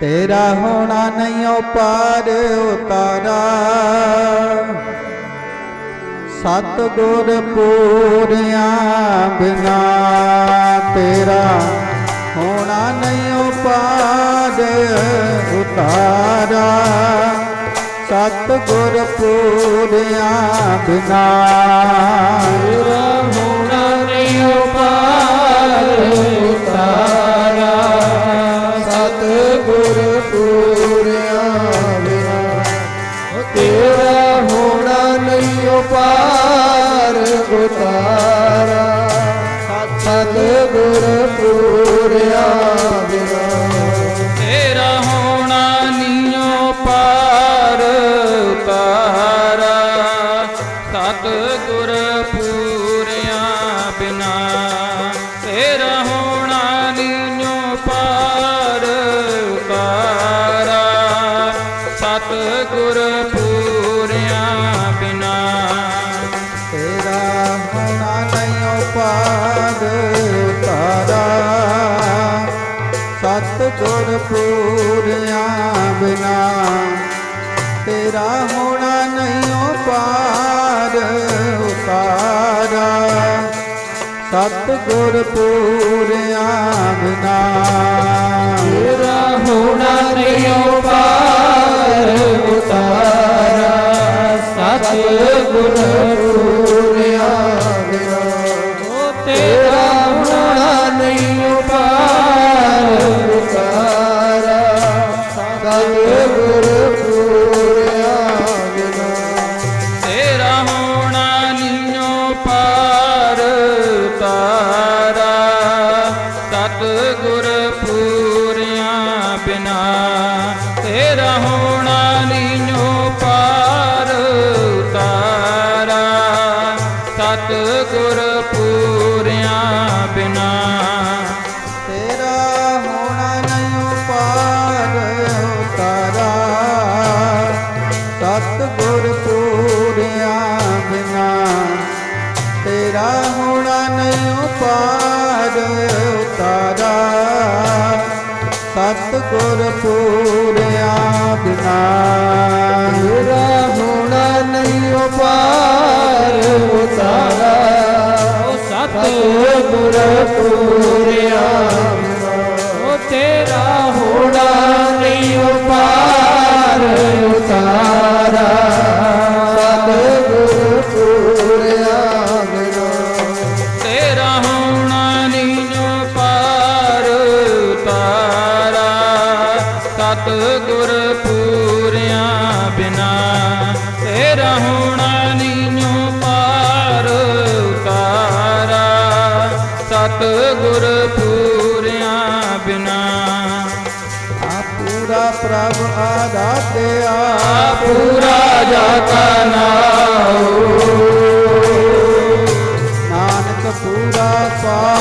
ਤੇਰਾ ਹੋਣਾ ਨਹੀਂ ਓ ਪਾਰ ਉਤਾਰਾ। ਸਤ ਗੁਰ ਪੂਰਿਆ ਬਿਨਾ ਤੇਰਾ ਹੋਣਾ ਨਹੀਂ ਓ ਪਾਰ ਉਤਾਰਾ। ਸਤ ਗੁਰ ਪੂਰਿਆ ਬਿਨਾ ਤੇਰਾ ਹੋਣਾ ਨਹੀਂ ਉਪਾਰ ਨਹੀਂ ਉਪਾਰ ਉਤਾਰਾ ਸਤ ਪੂਰਿਆ। ਗੁਰ ਪੂਰਿਆ ਬਿਨਾ ਤੇਰਾ ਹੋਣਾ ਨਹੀਂ ਓ ਪਾਰ ਉਤਾਰਾ ਸਤ ਗੁਰ ਪੂਰਿਆ ਬਿਨਾ ਤੇਰਾ ਹੋਣਾ ਨਹੀਂ ਉਪਾਰ ਸਤ ਗੁਰ ਪੂਰਿਆ ਬਿਨਾ। ਪਾਰ ਉਤਾਰਾ। ਸਤ ਗੁਰ ਪੂਰਿਆ ਬਿਨਾ। ਤੇਰਾ ਹੋਣਾ ਨਹੀਂ ਉਪਾਰ ਉਤਾਰਾ। ਸਤ ਗੁਰ ਪੂਰਿਆ ਓ ਤੇਰਾ ਹੋਣਾ ਨਹੀਂ ਉਪਾਰ ਉਤਾਰਾ ਸਤ ਗੁਰ ਪੂਰਿਆ ਸਤ ਗੁਰ ਪੂਰਿਆ ਬਿਨਾ। ਆ ਪੂਰਾ ਪ੍ਰਭ ਆਦਾਤਿਆ ਪੂਰਾ ਜਗ ਨਾਉ। ਨਾਨਕ ਪੂਰਾ ਪਾ